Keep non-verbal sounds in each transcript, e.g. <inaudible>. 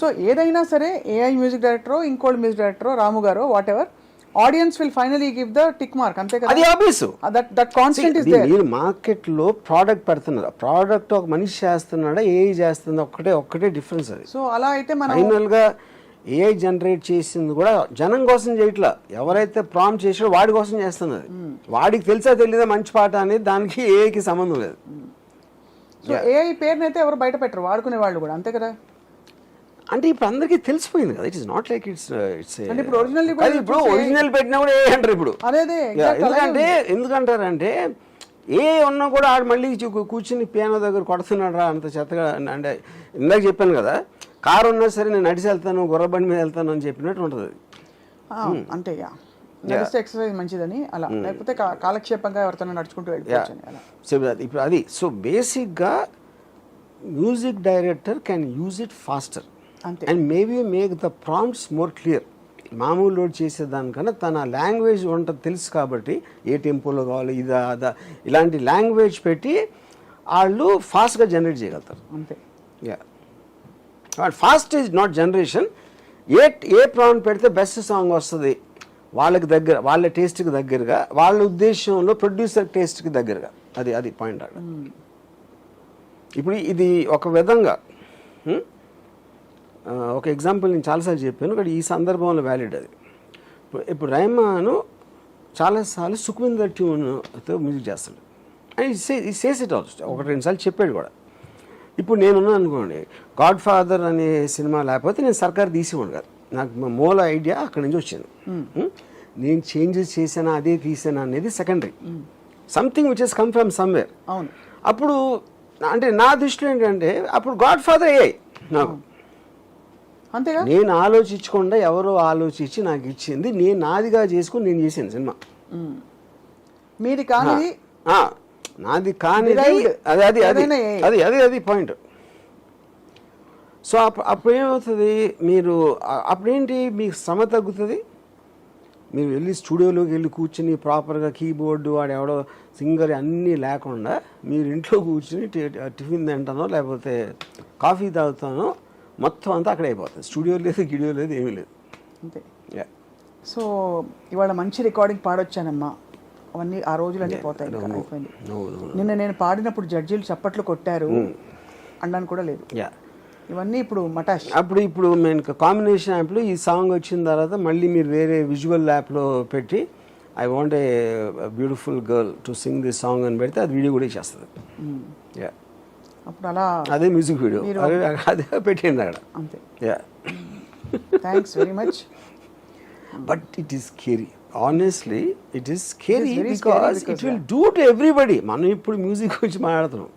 So ఏదైనా సరే AI music డైరెక్టరో ఇంకోటి మ్యూజిక్ డైరెక్టరో రాము గారు whatever audience will finally give the tick mark అంతే కదా? అది obvious that that constant is there మీరు మార్కెట్లో ప్రోడక్ట్ పెడుతున్నారు. ప్రోడక్ట్ ఒక మనిషి చేస్తున్నాడా ఏఐ చేస్తుందా ఒక్కటే ఒక్కటే డిఫరెన్స్ అది. సో అలా అయితే మనం ఫైనల్గా ఏఐ జనరేట్ చేసింది కూడా జనం కోసం చేయట్లా. ఎవరైతే ప్రాంప్ట్ చేసాడో వాడి కోసం చేస్తున్నది వాడికి తెలుసా తెలీదా మంచి పాట అనేది దానికి ఏఐకి సంబంధం లేదు. సో ఏఐ పేరునైతే ఎవరు బయట పెట్టరు వాడుకునే వాళ్ళు కూడా అంతే కదా? అంటే ఇప్పుడు అందరికీ తెలిసిపోయింది కదా. It is not like it's it's ఇప్పుడు కూడా ఇప్పుడు ఒరిజినల్ పెట్టినా కూడా ఏ అంటారు ఇప్పుడు? ఎందుకంటే ఎందుకంటారంటే ఏ ఉన్నా కూడా ఆడు మళ్ళీ కూర్చుని పియానో దగ్గర కొడుతున్నాడు రా అంత చెత్తగా అంటే ఇందాక చెప్పాను కదా కారు ఉన్నా సరే నేను నడిచి వెళ్తాను గుర్రబండి మీద వెళ్తాను అని చెప్పినట్టు ఉంటుంది. నడిస్తే ఎక్సర్సైజ్ మంచిదని అలా. లేకపోతే కాలక్షేపంగా ఎవరితో నడుచుకుంటూ వెళ్ళిపోవచ్చు ఇప్పుడు అది. సో బేసిక్గా music director can use it faster అంతే and maybe make the prompts more clear మామూలు లోడ్ చేసేదానికన్నా తన లాంగ్వేజ్ ఉంటుంది తెలుసు కాబట్టి ఏ టెంపోలో కావాలి ఇదా అదా ఇలాంటి లాంగ్వేజ్ పెట్టి వాళ్ళు ఫాస్ట్గా జనరేట్ చేయగలుగుతారు. అంతే. Yeah fast is not generation a a prompt పెడితే బెస్ట్ సాంగ్ వస్తుంది వాళ్ళకి దగ్గర వాళ్ళ టేస్ట్కి దగ్గరగా వాళ్ళ ఉద్దేశంలో ప్రొడ్యూసర్ టేస్ట్కి దగ్గరగా. అది అది పాయింట్ అక్కడ. ఇప్పుడు ఇది ఒక విధంగా? ఆ, ఒక ఎగ్జాంపుల్ నేను చాలాసార్లు చెప్పాను ఇక్కడ ఈ సందర్భంలో వ్యాలిడ్ అది. ఇప్పుడు రైమాను చాలాసార్లు సుఖ్విందర్ ట్యూన్తో మ్యూజిక్ చేస్తాడు. అండ్ ఈ సేస్ ఇట్ ఆల్సో ఒకటి రెండు సార్లు చెప్పాడు కూడా. ఇప్పుడు నేనున్నాను అనుకోండి గాడ్ ఫాదర్ అనే సినిమా లేకపోతే నేను సర్కార్ తీసేవాడు కాదు. నాకు మా మూల ఐడియా అక్కడి నుంచి వచ్చింది. హ్మ్? నేను చేంజెస్ చేశానా అదే తీసానా అనేది secondary something which he's come from somewhere అవును. అప్పుడు అంటే నా దృష్టిలో ఏంటంటే అప్పుడు గాడ్ ఫాదర్ అయ్యాయి నాకు. అంతేగా? నేను ఆలోచించకుండా ఎవరో ఆలోచించి నాకు ఇచ్చింది నేను నాదిగా చేసుకుని నేను చేశాను సినిమా. మీది కానిది? ఆ, నాది కానీ. అది అది అది అది అది అది పాయింట్ సో అప్పుడు ఏమవుతుంది మీరు అప్పుడేంటి మీకు శ్రమ తగ్గుతుంది? మీరు వెళ్ళి స్టూడియోలోకి వెళ్ళి కూర్చుని ప్రాపర్గా కీబోర్డు వాడు ఎవడో సింగర్ అన్నీ లేకుండా మీరు ఇంట్లో కూర్చుని టిఫిన్ తింటానో లేకపోతే కాఫీ తాగుతానో మొత్తం అంతా అక్కడే అయిపోతుంది. స్టూడియో లేదు గిడియో లేదు ఏమీ లేదు. అంతే. యా. సో ఇవాళ మంచి రికార్డింగ్ పాడొచ్చానమ్మా. అవన్నీ ఆ రోజులన్నీ పోతాయి నిన్న నేను పాడినప్పుడు జడ్జీలు చప్పట్లు కొట్టారు అనడానికి కూడా లేదు. యా ఇవన్నీ ఇప్పుడు మటాష్. అప్పుడు ఇప్పుడు మేము కాంబినేషన్ యాప్లో ఈ సాంగ్ వచ్చిన తర్వాత మళ్ళీ మీరు వేరే విజువల్ యాప్లో పెట్టి I want a beautiful girl to sing this song అని పెడితే అది వీడియో కూడా చేస్తుంది. యా అప్పుడు అలా అదే మ్యూజిక్ వీడియో. అదే పెట్టింది అక్కడ. అంతే. Yeah. Thanks very much but it is scary honestly it is scary because it will do to everybody మనం ఇప్పుడు మ్యూజిక్ గురించి మాట్లాడుతున్నాం?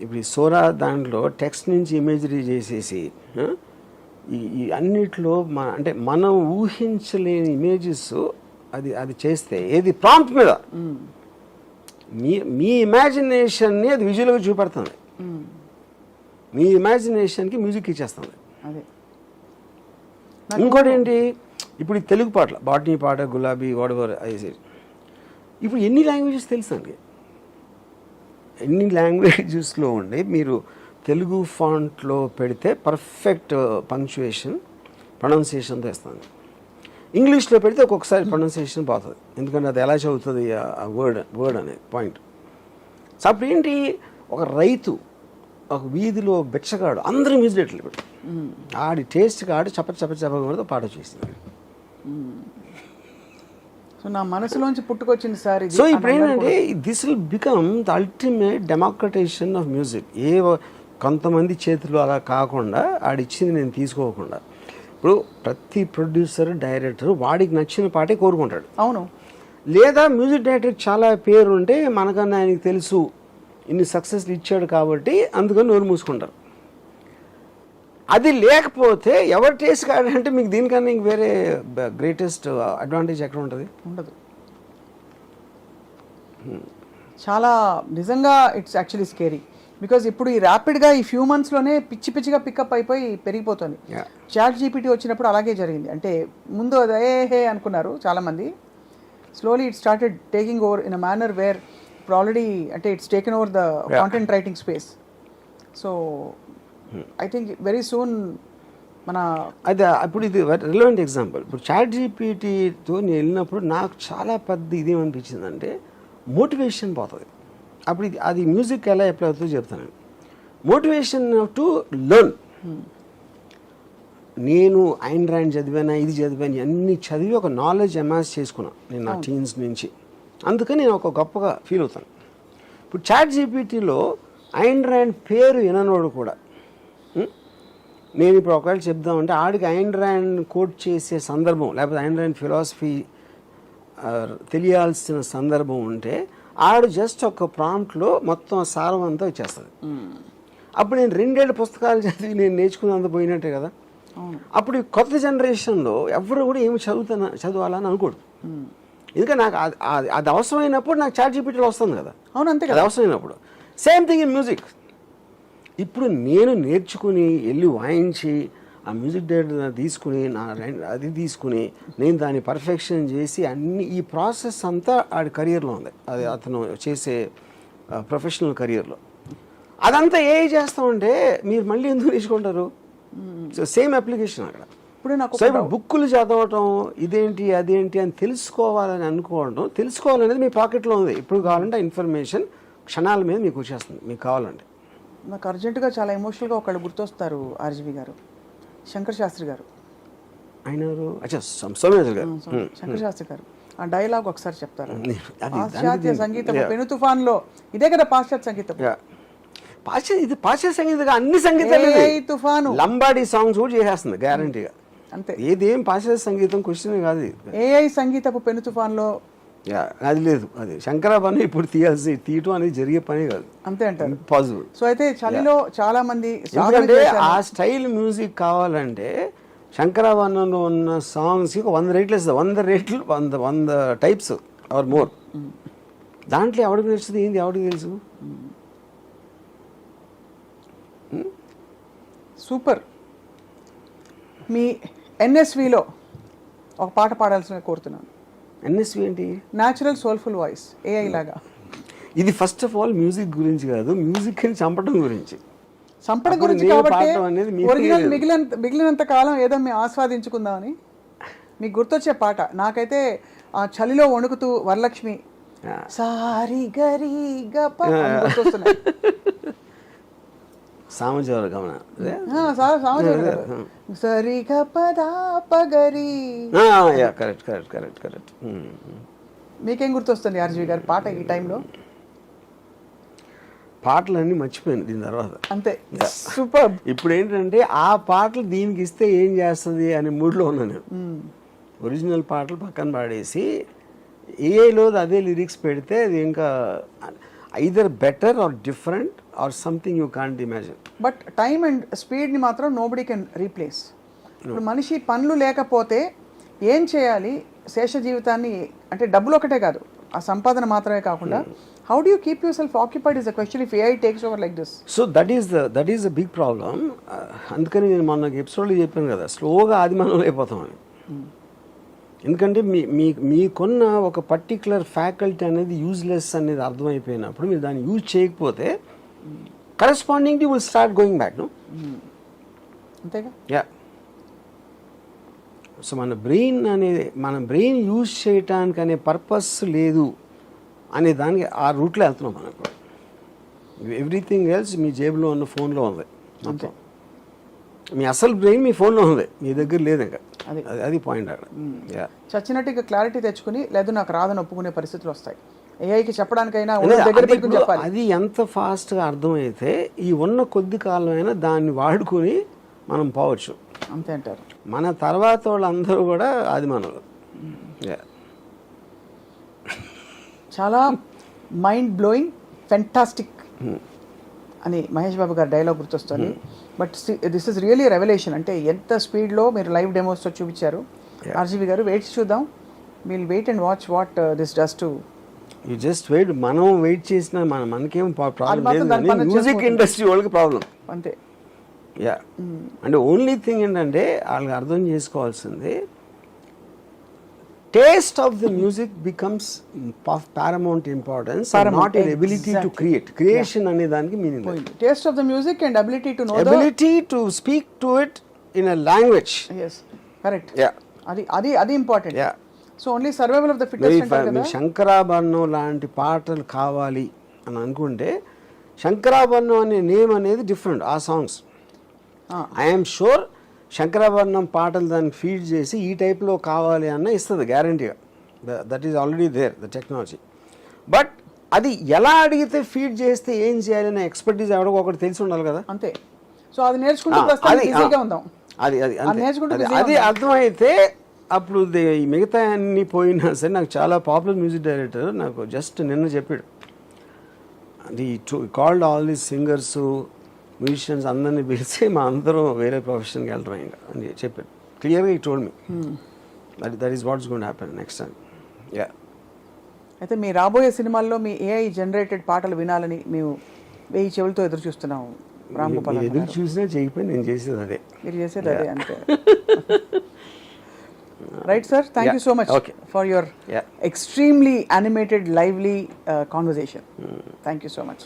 ఇప్పుడు ఈ సోరా దాంట్లో టెక్స్ట్ నుంచి ఇమేజరీ చేసేసి? ఈ ఈ అన్నిట్లో మన అంటే మనం ఊహించలేని ఇమేజెస్ అది అది చేస్తే ఏది? ప్రాంప్ట్ మీద. మీ మీ ఇమాజినేషన్ని అది విజువల్గా చూపెడుతుంది. మీ ఇమాజినేషన్కి మ్యూజిక్ ఇచ్చేస్తుంది. ఇంకోటి ఏంటి? ఇప్పుడు తెలుగు పాటలు బాటనీ పాట గులాబీ వాడవర్ ఐసి ఇప్పుడు ఎన్ని లాంగ్వేజెస్ తెలుసు అండి? ఎన్ని లాంగ్వేజెస్లో ఉండి మీరు తెలుగు ఫాంట్లో పెడితే పర్ఫెక్ట్ పంక్చుయేషన్ ప్రొనౌన్సియేషన్తో ఇస్తుంది ఇంగ్లీష్లో పెడితే ఒక్కొక్కసారి ప్రొనౌన్సియేషన్ పోతుంది. ఎందుకంటే అది ఎలా చదువుతుంది ఆ వర్డ్ వర్డ్ అనేది పాయింట్ సో అప్పుడు ఏంటి ఒక రైతు ఒక వీధిలో బెచ్చగాడు అందరూ డైరెక్టర్లు ఇప్పుడు ఆడి టేస్ట్కి ఆడి చప్ప చప్ప చప్ప పాట చేసింది. సో నా మనసులోంచి పుట్టుకొచ్చింది సార్ సో ఇప్పుడు ఏంటంటే this will become the ultimate democratization of music ఏ కొంతమంది చేతులు అలా కాకుండా ఆడిచ్చింది నేను తీసుకోకుండా ఇప్పుడు ప్రతి ప్రొడ్యూసర్ డైరెక్టర్ వాడికి నచ్చిన పాటే కోరుకుంటాడు. అవును. లేదా మ్యూజిక్ డైరెక్టర్ చాలా పేరు ఉంటే మనకన్నా ఆయనకి తెలుసు ఇన్ని సక్సెస్లు ఇచ్చాడు కాబట్టి అందుకని నోరు మూసుకుంటారు. అది లేకపోతే ఎవరు టేస్ట్ కాడంటే మీకు దీనికన్నా ఇంక వేరే గ్రేటెస్ట్ అడ్వాంటేజ్ ఎక్కడ ఉంటుంది? ఉండదు. చాలా నిజంగా ఇట్స్ యాక్చువల్లీ స్కేరీ. బికాజ్ ఇప్పుడు ఈ ర్యాపిడ్గా ఈ ఫ్యూ మంత్స్లోనే పిచ్చి పిచ్చిగా పికప్ అయిపోయి పెరిగిపోతుంది. చాట్ జీపీటీ వచ్చినప్పుడు అలాగే జరిగింది. అంటే ముందు అది హే అనుకున్నారు చాలామంది. Slowly it started taking over in a manner where ఇప్పుడు ఆల్రెడీ అంటే it's taken over the content writing space so I think very soon మన అది అప్పుడు ఇది రిలవెంట్ ఎగ్జాంపుల్ ఇప్పుడు చాట్ జీపీటీతో నేను వెళ్ళినప్పుడు నాకు చాలా పెద్ద ఇది ఏమనిపించిందంటే మోటివేషన్ పోతుంది. అప్పుడు అది మ్యూజిక్ ఎలా అప్లై అవుతుందో చెప్తాను. మోటివేషన్ టు లెర్న్ నేను ఐన్ ర్యాండ్ చదివానా ఇది చదివాను అన్ని చదివి ఒక నాలెడ్జ్ అమాస్ చేసుకున్నాను నేను నా టీన్స్ నుంచి. అందుకని నేను ఒక గొప్పగా ఫీల్ అవుతాను. ఇప్పుడు చాట్ జీపీటీలో ఐన్ ర్యాండ్ పేరు విననోడు కూడా? నేను ఇప్పుడు ఒకవేళ చెప్దామంటే ఆడికి ఐన్ ర్యాండ్ కోట్ చేసే సందర్భం లేకపోతే ఐన్ ర్యాండ్ ఫిలాసఫీ తెలియాల్సిన సందర్భం ఉంటే ఆడు జస్ట్ ఒక ప్రాంప్ట్లో మొత్తం సారం అంతా వచ్చేస్తుంది. అప్పుడు నేను రెండేళ్ళ పుస్తకాలు చదివి నేను నేర్చుకున్నంత పోయినట్టే కదా. అప్పుడు ఈ కొత్త జనరేషన్లో ఎవరు కూడా ఏమి చదువుతున్నా చదవాలని అనుకోడు. ఎందుకంటే నాకు అది- అవసరమైనప్పుడు నాకు చాట్ జీపీటీలో వస్తుంది కదా. అవును అంతే కదా. అవసరమైనప్పుడు. సేమ్ థింగ్ ఇన్ మ్యూజిక్ ఇప్పుడు నేను నేర్చుకుని వెళ్ళి వాయించి ఆ మ్యూజిక్ డైరెక్టర్ తీసుకుని నా అది తీసుకుని నేను దాన్ని పర్ఫెక్షన్ చేసి అన్ని ఈ ప్రాసెస్ అంతా ఆడి కెరియర్లో ఉంది. అది అతను చేసే ప్రొఫెషనల్ కెరియర్లో అదంతా ఏ చేస్తామంటే మీరు మళ్ళీ ఎందుకు సో సేమ్ అప్లికేషన్ అక్కడ. ఇప్పుడు నాకు సో ఇప్పుడు బుక్కులు చదవటం ఇదేంటి అదేంటి అని తెలుసుకోవాలని అనుకోవడం తెలుసుకోవాలనేది మీ పాకెట్లో ఉంది. ఇప్పుడు కావాలంటే ఇన్ఫర్మేషన్ క్షణాల మీద మీకు వచ్చేస్తుంది మీకు కావాలంటే. నాకు అర్జెంటుగా చాలా ఎమోషనల్గా ఒకళ్ళు గుర్తొస్తారు ఆర్జీవి గారు. శంకర్ శాస్త్రి గారు ఆయన ఎవరు? అచ్చా సోమ- సోమయాజులు గారు శంకర్ శాస్త్రి గారు ఆ డైలాగ్ ఒకసారి చెప్తారు పాశ్చాత్య సంగీతం. పెను తుఫాన్లో ఇదే కదా పాశ్చాత్య సంగీతం. పాశ్చాత్య ఇది పాశ్చాత్య సంగీతం అన్ని సంగీతాలు. తుఫాను లంబాడీ సాంగ్స్ కూడా చేసేస్తుంది గ్యారంటీగా అంతే ఏదేం పాశ్చాత్య సంగీతం క్వశ్చన్ కాదు. ఏఐ సంగీతపు పెను తుఫాన్లో అది లేదు. అది శంకరాభరణి ఇప్పుడు తీయాల్సి తీయటం అనేది జరిగే పని కాదు. అంతే అంటారు. పాసిబుల్ సో అయితే చలిలో చాలా మంది ఎందుకంటే. ఆ స్టైల్ మ్యూజిక్ కావాలంటే శంకరాభరణంలో ఉన్న సాంగ్స్ ఒక వంద రేట్లు ఇస్తుంది వంద రేట్లు వంద వంద టైప్స్ ఆర్ మోర్. దాంట్లో ఎవరికి తెలుస్తుంది ఏంది ఎవరికి తెలుసు? సూపర్. మీ ఎన్ఎస్విలో ఒక పాట పాడాల్సిన కోరుతున్నాను. ఎన్ఎస్వి ఏంటి? న్యాచురల్ సోల్ఫుల్ వాయిస్ ఏఐ లాగా. ఇది ఫస్ట్ ఆఫ్ ఆల్ మ్యూజిక్ గురించి కాదు మ్యూజిక్ని చంపడం గురించి. అప్పుడు గురించి కాబట్టి ఒరిజినల్. మిగిలిన మిగిలినంత కాలం ఏదో మేము ఆస్వాదించుకుందామని మీకు గుర్తొచ్చే పాట. నాకైతే ఆ చలిలో వణుకుతూ వరలక్ష్మి. సారి గరి గప అని గుర్తొస్తున్నాయి. <laughs> సామజవర గమన. అదే? ఆ, సా- సామజోడు గారు. సరి గపదా పగరి. Correct correct correct correct. మీకేం గుర్తొస్తుంది ఆర్జీవి గారు పాట ఈ టైంలో? పాటలన్నీ మర్చిపోయాను దీని తర్వాత. అంతే. సూపర్. ఇప్పుడు ఏంటంటే ఆ పాటలు దీనికి ఇస్తే ఏం చేస్తుంది అనే మూడ్లో ఉన్నా నేను. ఒరిజినల్ పాటలు పక్కన పాడేసి ఏఐలో అదే లిరిక్స్ పెడితే అది ఇంకా either better or different or something you can't imagine but time and స్పీడ్ని మాత్రం నోబడి కెన్ రీప్లేస్ ఇప్పుడు మనిషి పనులు లేకపోతే ఏం చేయాలి? శేష జీవితాన్ని అంటే డబ్బులు ఒకటే కాదు ఆ సంపాదన మాత్రమే కాకుండా how do you keep yourself occupied is a question if AI takes over like this so that is the that is the big problem అందుకని నేను మొన్న ఎపిసోడ్లో చెప్పాను కదా స్లోగా ఆదిమానంలో అయిపోతామని ఎందుకంటే మీ మీ మీకున్న ఒక పర్టికులర్ ఫ్యాకల్టీ అనేది యూజ్లెస్ అనేది అర్థమైపోయినప్పుడు మీరు దాన్ని యూజ్ చేయకపోతే corresponding will start going back no అంతేగా? యా సో మన బ్రెయిన్ అనేది మన బ్రెయిన్ యూజ్ చేయటానికి అనే పర్పస్ లేదు అనే దానికి ఆ రూట్లో వెళ్తున్నాం మనం ఇప్పుడు ఎవ్రీథింగ్ ఎల్స్ మీ జేబులో ఉన్న ఫోన్లో ఉంది. మొత్తం. మీ అసలు బ్రెయిన్ మీ ఫోన్లో ఉంది. మీ దగ్గర లేదు ఇంకా. అది. అది అది పాయింట్ అక్కడ. యా చచ్చినట్టు ఇక క్లారిటీ తెచ్చుకుని లేదు నాకు రాదని ఒప్పుకునే పరిస్థితులు వస్తాయి. ఏఐకి చెప్పడానికైనా అదే, అది అది ఎంత ఫాస్ట్గా అర్థమైతే ఈ ఉన్న కొద్ది కాలమైనా దాన్ని వాడుకొని మనం పోవచ్చు. అంతే అంటారు. మన తర్వాత వాళ్ళందరూ కూడా ఆది మనలు యా చాలా మైండ్ బ్లోయింగ్ ఫెంటాస్టిక్ అని మహేష్ బాబు గారి డైలాగ్ గుర్తొస్తుంది. But this is really revolution. అంటే ఎంత స్పీడ్లో మీరు లైవ్ డెమోస్తో చూపించారు. ఆర్జీవి గారు వెయిట్ చూద్దాం. We'll wait and watch what this does to you just wait మనం వెయిట్ చేసినా మన మనకేం ప్రాబ్లం మ్యూజిక్. ఇండస్ట్రీ వాళ్ళకి ప్రాబ్లం అంతే. యా అంటే ఓన్లీ థింగ్ ఏంటంటే వాళ్ళకి అర్థం చేసుకోవాల్సింది taste of the music becomes paramount importance Paramount, not an ability to. Create creation అనే దానికి meaning taste of the music and ability to no ability to speak to it in a language is correct అది అది అది important so only survival of the కదా? శంకరాభరణం లాంటి పాటలు కావాలి అని అనుకుంటే శంకరాభరణం అనే నేమ్ అనేది డిఫరెంట్ ఆ సాంగ్స్. ఐఎమ్ షూర్ శంకరాభరణం పాటలు దానికి ఫీడ్ చేసి ఈ టైప్లో కావాలి అన్న ఇస్తుంది గ్యారంటీగా that is already there the technology but అది ఎలా అడిగితే ఫీడ్ చేస్తే ఏం చేయాలనే ఎక్స్పర్టీస్ ఎవడో ఒకటి తెలిసి ఉండాలి కదా. అంతే. సో అది నేర్చుకుంటూ అది, అది అది. అర్థమైతే అప్పుడు దే- ఈ మిగతా అన్ని పోయినా సరే నాకు చాలా పాపులర్ మ్యూజిక్ డైరెక్టర్ నాకు జస్ట్ నిన్న చెప్పాడు. అది called all these singers musicians అందరినీ పిలిచి మా అందరం వేరే ప్రొఫెషన్కి వెళ్తాం ఇంకా అని చెప్పాడు క్లియర్గా he told me that that is what's gonna happen next time yeah అయితే మీ రాబోయే సినిమాల్లో మీ ఏఐ జనరేటెడ్ పాటలు వినాలని మేము వెయ్యి చెవులతో ఎదురు చూస్తున్నాం. రామ్ గోపాల్ ఎదురు. చూసినా చేయకపోయి నేను చేసేది అదే. మీరు చేసేది అదే అంతే. Right sir thank you. So much. For your. Extremely animated lively conversation thank you so much